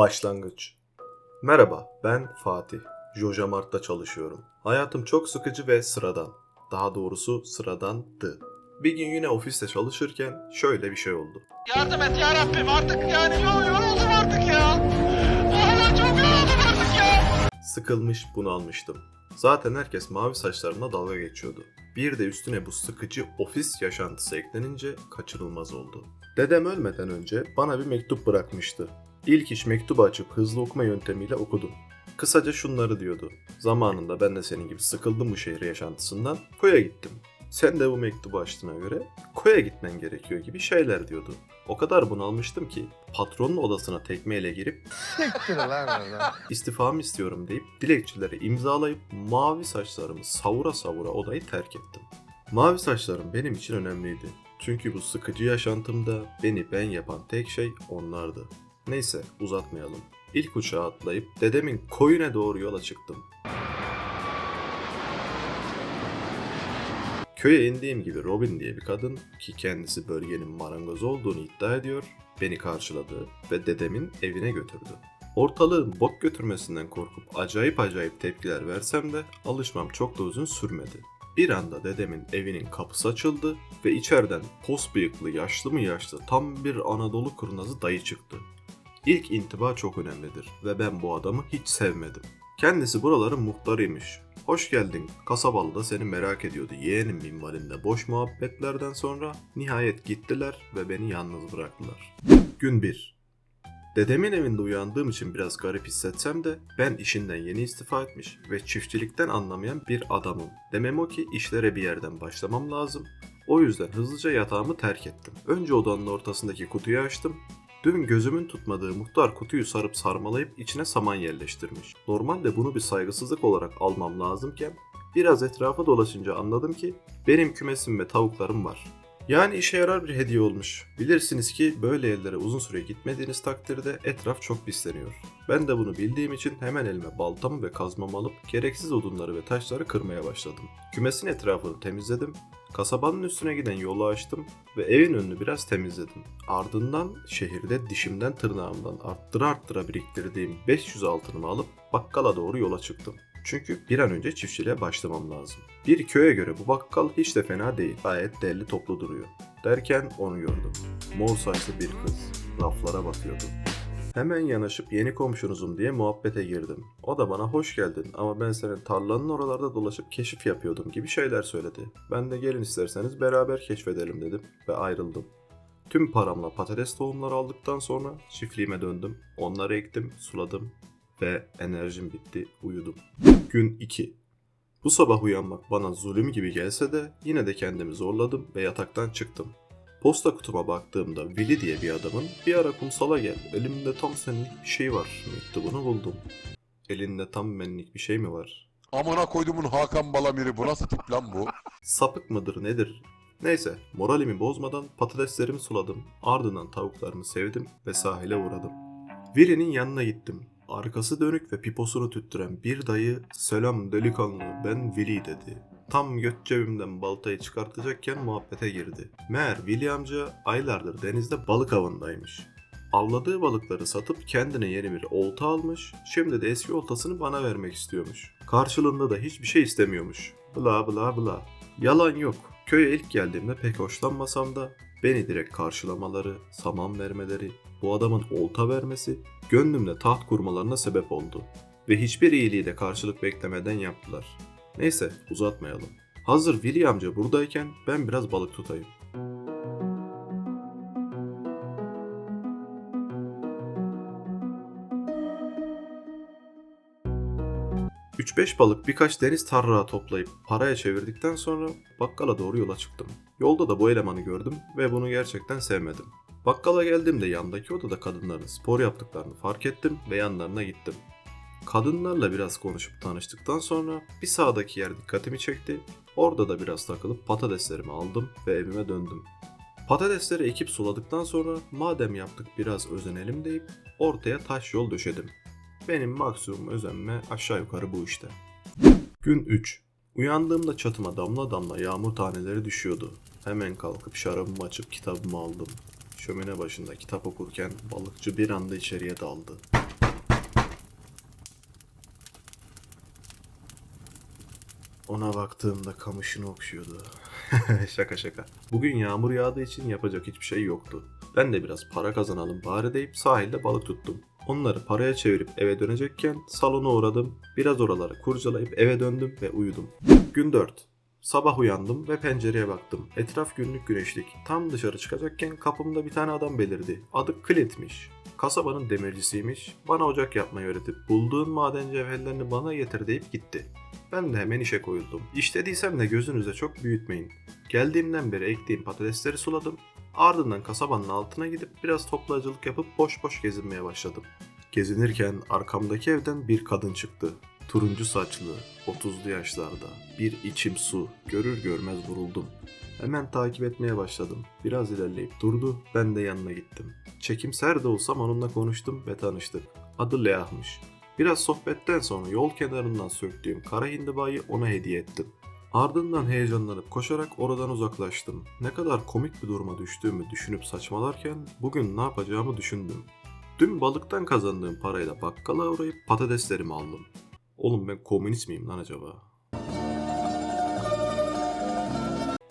Başlangıç Merhaba, ben Fatih. Joja Mart'ta çalışıyorum. Hayatım çok sıkıcı ve sıradan. Daha doğrusu sıradandı. Bir gün yine ofiste çalışırken şöyle bir şey oldu. Yardım et ya Rabbim artık yani yo- yoruldum artık ya. Vallahi çok yoruldum artık ya. Sıkılmış, bunalmıştım. Zaten herkes mavi saçlarına dalga geçiyordu. Bir de üstüne bu sıkıcı ofis yaşantısı eklenince kaçınılmaz oldu. Dedem ölmeden önce bana bir mektup bırakmıştı. İlk iş mektubu açıp hızlı okuma yöntemiyle okudum. Kısaca şunları diyordu. Zamanında ben de senin gibi sıkıldım bu şehir yaşantısından. Koya gittim. Sen de bu mektubu açtığına göre koya gitmen gerekiyor gibi şeyler diyordu. O kadar bunalmıştım ki patronun odasına tekmeyle girip Siktir lan oradan. istifamı istiyorum deyip dilekçeleri imzalayıp mavi saçlarımı savura savura odayı terk ettim. Mavi saçlarım benim için önemliydi. Çünkü bu sıkıcı yaşantımda beni ben yapan tek şey onlardı. Neyse uzatmayalım. İlk uçağa atlayıp dedemin koyuna doğru yola çıktım. Köye indiğim gibi Robin diye bir kadın ki kendisi bölgenin marangozu olduğunu iddia ediyor, beni karşıladı ve dedemin evine götürdü. Ortalığın bok götürmesinden korkup acayip acayip tepkiler versem de alışmam çok da uzun sürmedi. Bir anda dedemin evinin kapısı açıldı ve içeriden pos bıyıklı yaşlı mı yaşlı tam bir Anadolu kurnazı dayı çıktı. İlk intiba çok önemlidir ve ben bu adamı hiç sevmedim. Kendisi buraların muhtarıymış. Hoş geldin, kasabalı da seni merak ediyordu yeğenim minvalinde boş muhabbetlerden sonra nihayet gittiler ve beni yalnız bıraktılar. Gün 1 Dedemin evinde uyandığım için biraz garip hissetsem de ben işinden yeni istifa etmiş ve çiftçilikten anlamayan bir adamım. Demem o ki işlere bir yerden başlamam lazım. O yüzden hızlıca yatağımı terk ettim. Önce odanın ortasındaki kutuyu açtım. Dün gözümün tutmadığı muhtar kutuyu sarıp sarmalayıp içine saman yerleştirmiş. Normalde bunu bir saygısızlık olarak almam lazımken biraz etrafa dolaşınca anladım ki benim kümesim ve tavuklarım var. Yani işe yarar bir hediye olmuş. Bilirsiniz ki böyle yerlere uzun süre gitmediğiniz takdirde etraf çok pisleniyor. Ben de bunu bildiğim için hemen elime baltamı ve kazmamı alıp gereksiz odunları ve taşları kırmaya başladım. Kümesin etrafını temizledim. Kasabanın üstüne giden yolu açtım ve evin önünü biraz temizledim. Ardından şehirde dişimden tırnağımdan arttıra arttıra biriktirdiğim 500 altınımı alıp bakkala doğru yola çıktım. Çünkü bir an önce çiftçiliğe başlamam lazım. Bir köye göre bu bakkal hiç de fena değil. Gayet derli toplu duruyor. Derken onu gördüm. Mor saçlı bir kız. Raflara bakıyordu. Hemen yanaşıp yeni komşunuzum diye muhabbete girdim. O da bana hoş geldin ama ben senin tarlanın oralarda dolaşıp keşif yapıyordum gibi şeyler söyledi. Ben de gelin isterseniz beraber keşfedelim dedim ve ayrıldım. Tüm paramla patates tohumları aldıktan sonra çiftliğime döndüm. Onları ektim, suladım ve enerjim bitti, uyudum. Gün 2 Bu sabah uyanmak bana zulüm gibi gelse de yine de kendimi zorladım ve yataktan çıktım. Posta kutuma baktığımda Willy diye bir adamın bir ara kumsala gel, elimde tam senlik bir şey var mektubunu buldum. Elinde tam benlik bir şey mi var? Amına koydumun Hakan Balamir'i bu nasıl tip lan bu? Sapık mıdır nedir? Neyse moralimi bozmadan patateslerimi suladım. Ardından tavuklarımı sevdim ve sahile uğradım. Willy'nin yanına gittim. Arkası dönük ve piposunu tüttüren bir dayı selam delikanlı ben Willy dedi. Tam göt cebimden baltayı çıkartacakken muhabbete girdi. Meğer Willy amca aylardır denizde balık avındaymış. Avladığı balıkları satıp kendine yeni bir olta almış, şimdi de eski oltasını bana vermek istiyormuş. Karşılığında da hiçbir şey istemiyormuş. Bla bla bla. Yalan yok. Köye ilk geldiğimde pek hoşlanmasam da beni direkt karşılamaları, saman vermeleri, bu adamın olta vermesi gönlümde taht kurmalarına sebep oldu. Ve hiçbir iyiliği de karşılık beklemeden yaptılar. Neyse uzatmayalım. Hazır Willy amca buradayken ben biraz balık tutayım. Üç beş balık birkaç deniz tarrağı toplayıp paraya çevirdikten sonra bakkala doğru yola çıktım. Yolda da bu elemanı gördüm ve bunu gerçekten sevmedim. Bakkala geldiğimde yandaki odada kadınların spor yaptıklarını fark ettim ve yanlarına gittim. Kadınlarla biraz konuşup tanıştıktan sonra bir sağdaki yer dikkatimi çekti. Orada da biraz takılıp patateslerimi aldım ve evime döndüm. Patatesleri ekip suladıktan sonra madem yaptık biraz özenelim deyip ortaya taş yol döşedim. Benim maksimum özenme aşağı yukarı bu işte. Gün 3. Uyandığımda çatıma damla damla yağmur taneleri düşüyordu. Hemen kalkıp şarabımı açıp kitabımı aldım. Şömine başında kitap okurken balıkçı bir anda içeriye daldı. Ona baktığımda kamışını okşuyordu. şaka şaka. Bugün yağmur yağdığı için yapacak hiçbir şey yoktu. Ben de biraz para kazanalım bari deyip sahilde balık tuttum. Onları paraya çevirip eve dönecekken salona uğradım. Biraz oraları kurcalayıp eve döndüm ve uyudum. Gün 4. Sabah uyandım ve pencereye baktım. Etraf günlük güneşlik. Tam dışarı çıkacakken kapımda bir tane adam belirdi. Adı Clint'miş. Kasabanın demircisiymiş. Bana ocak yapmayı öğretip bulduğun maden cevherlerini bana getir deyip gitti. Ben de hemen işe koyuldum. İşlediysem de gözünüze çok büyütmeyin. Geldiğimden beri ektiğim patatesleri suladım. Ardından kasabanın altına gidip biraz toplayıcılık yapıp boş boş gezinmeye başladım. Gezinirken arkamdaki evden bir kadın çıktı. Turuncu saçlı, 30'lu yaşlarda, bir içim su, görür görmez vuruldum. Hemen takip etmeye başladım. Biraz ilerleyip durdu, ben de yanına gittim. Çekimser de olsam onunla konuştum ve tanıştık. Adı Leah'mış. Biraz sohbetten sonra yol kenarından söktüğüm kara hindibayı ona hediye ettim. Ardından heyecanlanıp koşarak oradan uzaklaştım. Ne kadar komik bir duruma düştüğümü düşünüp saçmalarken bugün ne yapacağımı düşündüm. Dün balıktan kazandığım parayla bakkala uğrayıp patateslerimi aldım. Oğlum ben komünist miyim lan acaba?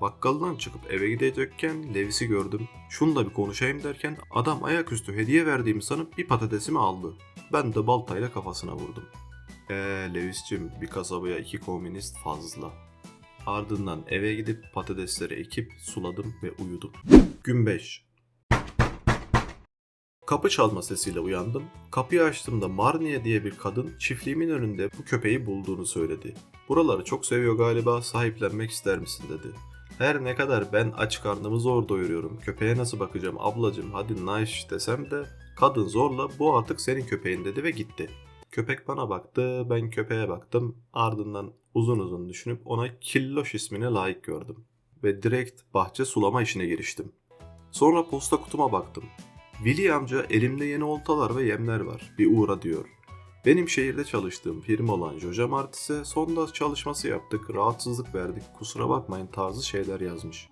Bakkaldan çıkıp eve gidecekken Levis'i gördüm. Şunla bir konuşayım derken adam ayaküstü hediye verdiğimi sanıp bir patatesimi aldı. Ben de baltayla kafasına vurdum. Eee Levis'cim bir kasabaya iki komünist fazla. Ardından eve gidip patatesleri ekip suladım ve uyudum. Gün 5. Kapı çalma sesiyle uyandım. Kapıyı açtığımda Marniye diye bir kadın çiftliğimin önünde bu köpeği bulduğunu söyledi. Buraları çok seviyor galiba sahiplenmek ister misin dedi. Her ne kadar ben aç karnımı zor doyuruyorum, köpeğe nasıl bakacağım ablacım hadi nice desem de kadın zorla bu artık senin köpeğin dedi ve gitti. Köpek bana baktı, ben köpeğe baktım. Ardından uzun uzun düşünüp ona Killoş ismine layık gördüm. Ve direkt bahçe sulama işine giriştim. Sonra posta kutuma baktım. Willy amca elimde yeni oltalar ve yemler var. Bir uğra diyor. Benim şehirde çalıştığım firma olan Joja Martis'e sonda çalışması yaptık, rahatsızlık verdik, kusura bakmayın tarzı şeyler yazmış.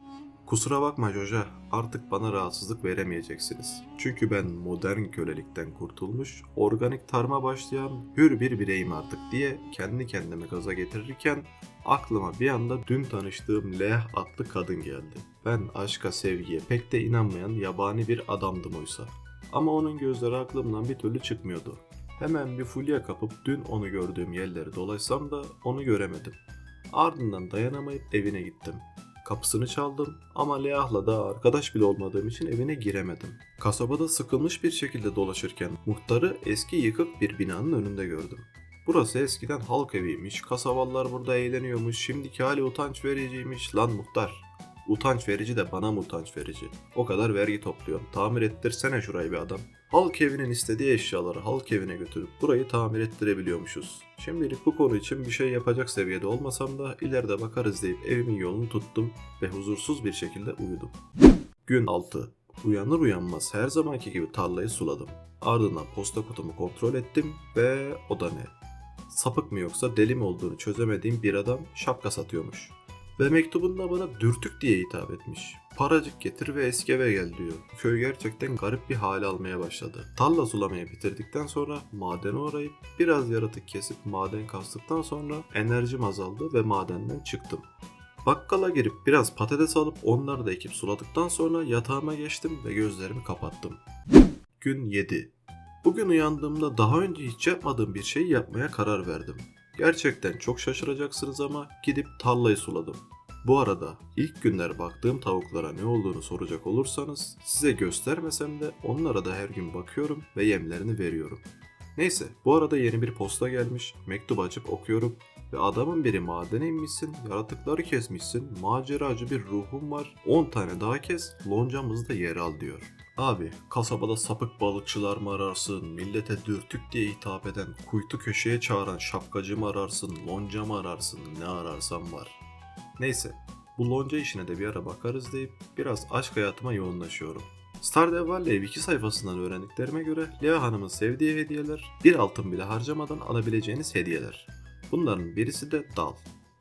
Kusura bakma Joja, artık bana rahatsızlık veremeyeceksiniz. Çünkü ben modern kölelikten kurtulmuş, organik tarıma başlayan hür bir bireyim artık diye kendi kendime gaza getirirken aklıma bir anda dün tanıştığım Leh adlı kadın geldi. Ben aşka sevgiye pek de inanmayan yabani bir adamdım oysa. Ama onun gözleri aklımdan bir türlü çıkmıyordu. Hemen bir fulya kapıp dün onu gördüğüm yerleri dolaşsam da onu göremedim. Ardından dayanamayıp evine gittim. Kapısını çaldım ama Leah'la da arkadaş bile olmadığım için evine giremedim. Kasabada sıkılmış bir şekilde dolaşırken muhtarı eski yıkık bir binanın önünde gördüm. Burası eskiden halk eviymiş, kasabalılar burada eğleniyormuş, şimdiki hali utanç vericiymiş lan muhtar. Utanç verici de bana mı utanç verici? O kadar vergi topluyorum. Tamir ettirsene şurayı bir adam. Halk evinin istediği eşyaları halk evine götürüp burayı tamir ettirebiliyormuşuz. Şimdilik bu konu için bir şey yapacak seviyede olmasam da ileride bakarız deyip evimin yolunu tuttum ve huzursuz bir şekilde uyudum. Gün 6. Uyanır uyanmaz her zamanki gibi tarlayı suladım. Ardından posta kutumu kontrol ettim ve o da ne? Sapık mı yoksa deli mi olduğunu çözemediğim bir adam şapka satıyormuş. Ve mektubunda bana dürtük diye hitap etmiş. Paracık getir ve eski eve gel diyor. Köy gerçekten garip bir hale almaya başladı. Tarla sulamayı bitirdikten sonra madene uğrayıp biraz yaratık kesip maden kastıktan sonra enerjim azaldı ve madenden çıktım. Bakkala girip biraz patates alıp onları da ekip suladıktan sonra yatağıma geçtim ve gözlerimi kapattım. Gün 7. Bugün uyandığımda daha önce hiç yapmadığım bir şey yapmaya karar verdim. Gerçekten çok şaşıracaksınız ama gidip tarlayı suladım. Bu arada ilk günler baktığım tavuklara ne olduğunu soracak olursanız size göstermesem de onlara da her gün bakıyorum ve yemlerini veriyorum. Neyse bu arada yeni bir posta gelmiş, mektup açıp okuyorum ve adamın biri madene inmişsin, yaratıkları kesmişsin, maceracı bir ruhum var, 10 tane daha kes, loncamızda yer al diyor. Abi kasabada sapık balıkçılar mı ararsın, millete dürtük diye hitap eden, kuytu köşeye çağıran şapkacı mı ararsın, lonca mı ararsın, ne ararsan var. Neyse bu lonca işine de bir ara bakarız deyip biraz aşk hayatıma yoğunlaşıyorum. Stardew Valley wiki sayfasından öğrendiklerime göre Lea Hanım'ın sevdiği hediyeler bir altın bile harcamadan alabileceğiniz hediyeler. Bunların birisi de dal.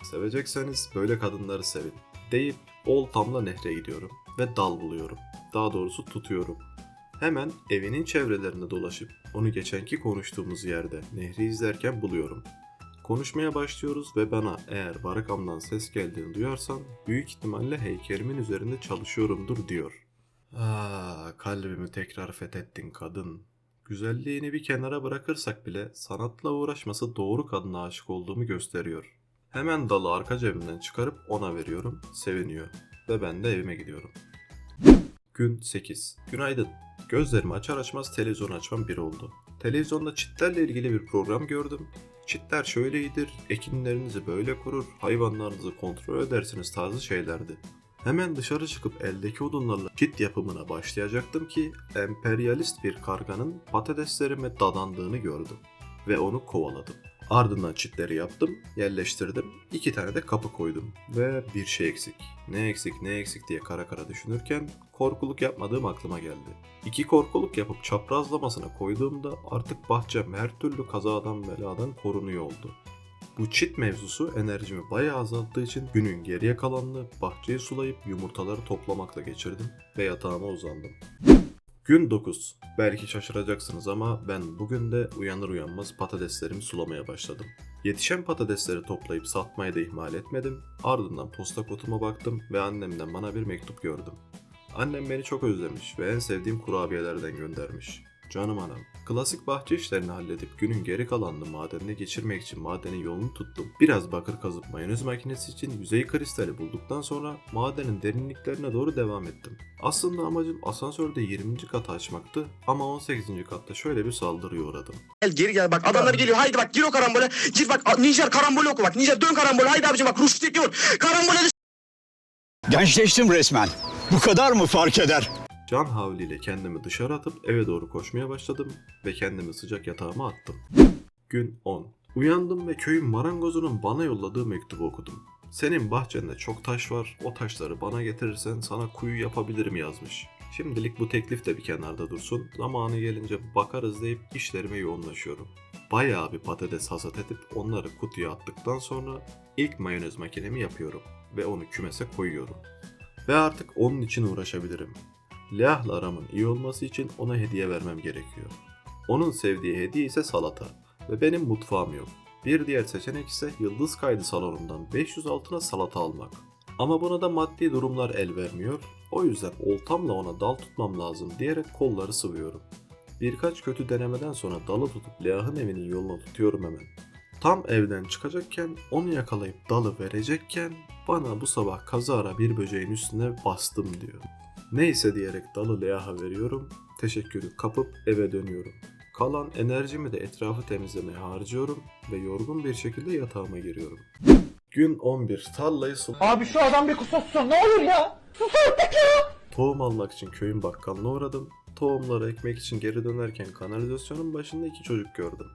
Sevecekseniz böyle kadınları sevin deyip oltamla nehre gidiyorum ve dal buluyorum. Daha doğrusu tutuyorum. Hemen evinin çevrelerinde dolaşıp onu geçenki konuştuğumuz yerde nehri izlerken buluyorum. Konuşmaya başlıyoruz ve bana eğer Barakam'dan ses geldiğini duyarsan büyük ihtimalle heykelimin üzerinde çalışıyorumdur diyor. Aa, kalbimi tekrar fethettin kadın. Güzelliğini bir kenara bırakırsak bile sanatla uğraşması doğru kadına aşık olduğumu gösteriyor. Hemen dalı arka cebimden çıkarıp ona veriyorum, seviniyor ve ben de evime gidiyorum. Gün 8. Günaydın. Gözlerimi açar açmaz televizyon açmam bir oldu. Televizyonda çitlerle ilgili bir program gördüm. Çitler şöyledir, ekinlerinizi böyle korur, hayvanlarınızı kontrol edersiniz tarzı şeylerdi. Hemen dışarı çıkıp eldeki odunlarla çit yapımına başlayacaktım ki emperyalist bir karganın patateslerime dadandığını gördüm ve onu kovaladım. Ardından çitleri yaptım, yerleştirdim, iki tane de kapı koydum ve bir şey eksik. Ne eksik ne eksik diye kara kara düşünürken korkuluk yapmadığım aklıma geldi. İki korkuluk yapıp çaprazlamasına koyduğumda artık bahçem her türlü kazadan beladan korunuyor oldu. Bu çit mevzusu enerjimi bayağı azalttığı için günün geriye kalanını bahçeyi sulayıp yumurtaları toplamakla geçirdim ve yatağıma uzandım. Gün 9. Belki şaşıracaksınız ama ben bugün de uyanır uyanmaz patateslerimi sulamaya başladım. Yetişen patatesleri toplayıp satmayı da ihmal etmedim. Ardından posta kutuma baktım ve annemden bana bir mektup gördüm. Annem beni çok özlemiş ve en sevdiğim kurabiyelerden göndermiş. Canım anam. Klasik bahçe işlerini halledip günün geri kalanını madenine geçirmek için madenin yolunu tuttum. Biraz bakır kazıp mayonez makinesi için yüzey kristali bulduktan sonra madenin derinliklerine doğru devam ettim. Aslında amacım asansörde 20. katı açmaktı ama 18. katta şöyle bir saldırıya uğradım. Gel geri gel bak adamlar geliyor haydi bak gir o karambole gir bak Nijer karambole oku bak Nijer dön karambole haydi abicim bak Rus vur karambole de Gençleştim resmen. Bu kadar mı fark eder? Can havliyle kendimi dışarı atıp eve doğru koşmaya başladım ve kendimi sıcak yatağıma attım. Gün 10. Uyandım ve köyün marangozunun bana yolladığı mektubu okudum. Senin bahçende çok taş var, o taşları bana getirirsen sana kuyu yapabilirim yazmış. Şimdilik bu teklif de bir kenarda dursun, zamanı gelince bakarız deyip işlerime yoğunlaşıyorum. Bayağı bir patates hasat edip onları kutuya attıktan sonra ilk mayonez makinemi yapıyorum ve onu kümese koyuyorum. Ve artık onun için uğraşabilirim. Leah'la aramın iyi olması için ona hediye vermem gerekiyor. Onun sevdiği hediye ise salata ve benim mutfağım yok. Bir diğer seçenek ise yıldız kaydı salonundan 500 altına salata almak. Ama buna da maddi durumlar el vermiyor. O yüzden oltamla ona dal tutmam lazım diyerek kolları sıvıyorum. Birkaç kötü denemeden sonra dalı tutup Leah'ın evinin yolunu tutuyorum hemen. Tam evden çıkacakken onu yakalayıp dalı verecekken bana bu sabah kazara bir böceğin üstüne bastım diyor. Neyse diyerek dalı Leah'a veriyorum. Teşekkürü kapıp eve dönüyorum. Kalan enerjimi de etrafı temizlemeye harcıyorum ve yorgun bir şekilde yatağıma giriyorum. Gün 11. Tarlayı su... Abi şu adam bir kusursun ne olur ya. Tohum almak için köyün bakkalına uğradım. Tohumları ekmek için geri dönerken kanalizasyonun başında iki çocuk gördüm.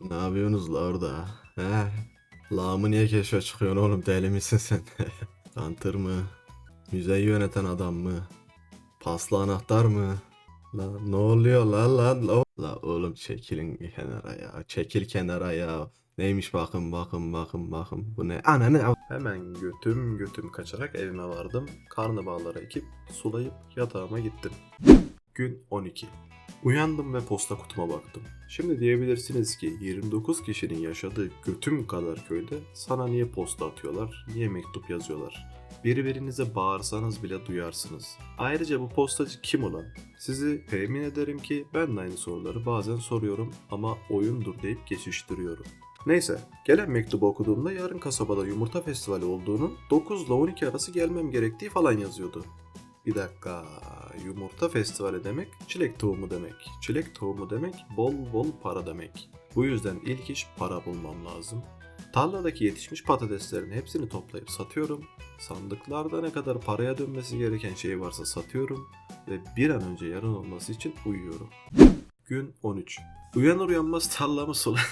Ne yapıyorsunuz la orada? He? Lağımı niye keşfe çıkıyorsun oğlum deli misin sen? Kantır mı? Müzeyi yöneten adam mı? Paslı anahtar mı? La ne oluyor la lan la? La oğlum çekilin kenara ya. Çekil kenara ya. Neymiş bakın bakın bakın bakın. Bu ne? Ananı av- Hemen götüm götüm kaçarak evime vardım. Karnabaharlara ekip sulayıp yatağıma gittim. Gün 12. Uyandım ve posta kutuma baktım. Şimdi diyebilirsiniz ki 29 kişinin yaşadığı götüm kadar köyde sana niye posta atıyorlar, niye mektup yazıyorlar? Birbirinize bağırsanız bile duyarsınız. Ayrıca bu postacı kim ulan? Sizi temin ederim ki ben de aynı soruları bazen soruyorum ama oyundur deyip geçiştiriyorum. Neyse, gelen mektubu okuduğumda yarın kasabada yumurta festivali olduğunu 9 ile 12 arası gelmem gerektiği falan yazıyordu. Bir dakika, yumurta festivali demek çilek tohumu demek. Çilek tohumu demek bol bol para demek. Bu yüzden ilk iş para bulmam lazım. Tarladaki yetişmiş patateslerin hepsini toplayıp satıyorum. Sandıklarda ne kadar paraya dönmesi gereken şey varsa satıyorum ve bir an önce yarın olması için uyuyorum. Gün 13. Uyanır uyanmaz tarlamı sula...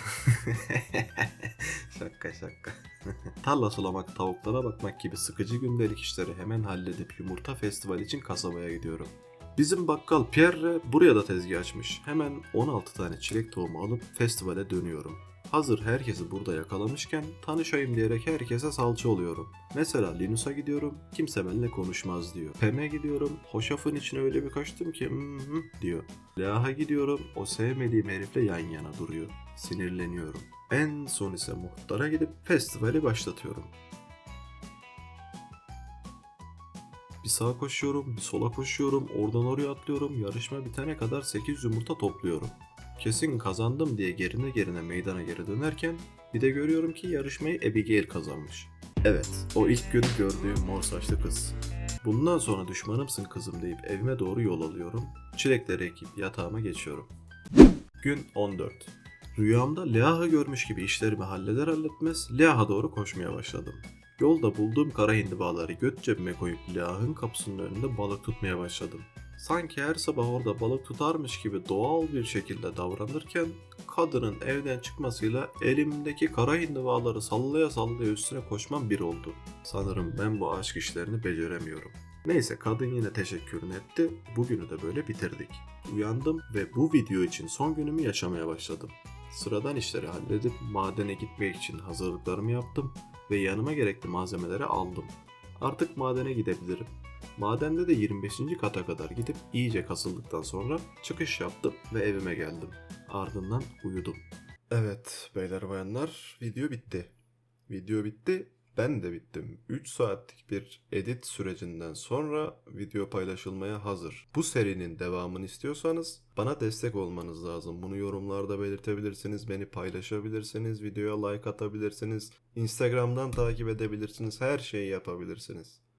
şaka şaka. Tarla sulamak, tavuklara bakmak gibi sıkıcı gündelik işleri hemen halledip yumurta festivali için kasabaya gidiyorum. Bizim bakkal Pierre buraya da tezgah açmış. Hemen 16 tane çilek tohumu alıp festivale dönüyorum. Hazır herkesi burada yakalamışken tanışayım diyerek herkese salça oluyorum. Mesela Linus'a gidiyorum, kimse benimle konuşmaz diyor. Pem'e gidiyorum, hoşafın içine öyle bir kaçtım ki "Hmm, hmm," diyor. Leah'a gidiyorum, o sevmediğim herifle yan yana duruyor. Sinirleniyorum. En son ise muhtara gidip festivali başlatıyorum. Bir sağa koşuyorum, bir sola koşuyorum, oradan oraya atlıyorum, yarışma bitene kadar 8 yumurta topluyorum. Kesin kazandım diye gerine gerine meydana geri dönerken bir de görüyorum ki yarışmayı Abigail kazanmış. Evet, o ilk gün gördüğüm mor saçlı kız. Bundan sonra düşmanımsın kızım deyip evime doğru yol alıyorum. Çilekleri ekip yatağıma geçiyorum. Gün 14. Rüyamda Leah'ı görmüş gibi işlerimi halleder halletmez Leah'a doğru koşmaya başladım. Yolda bulduğum kara hindibaları göt cebime koyup Leah'ın kapısının önünde balık tutmaya başladım. Sanki her sabah orada balık tutarmış gibi doğal bir şekilde davranırken kadının evden çıkmasıyla elimdeki kara hindibaları sallaya sallaya üstüne koşmam bir oldu. Sanırım ben bu aşk işlerini beceremiyorum. Neyse kadın yine teşekkürünü etti. Bugünü de böyle bitirdik. Uyandım ve bu video için son günümü yaşamaya başladım. Sıradan işleri halledip madene gitmek için hazırlıklarımı yaptım ve yanıma gerekli malzemeleri aldım. Artık madene gidebilirim. Madende de 25. kata kadar gidip iyice kasıldıktan sonra çıkış yaptım ve evime geldim. Ardından uyudum. Evet beyler bayanlar video bitti. Video bitti. Ben de bittim. 3 saatlik bir edit sürecinden sonra video paylaşılmaya hazır. Bu serinin devamını istiyorsanız bana destek olmanız lazım. Bunu yorumlarda belirtebilirsiniz, beni paylaşabilirsiniz, videoya like atabilirsiniz, Instagram'dan takip edebilirsiniz, her şeyi yapabilirsiniz.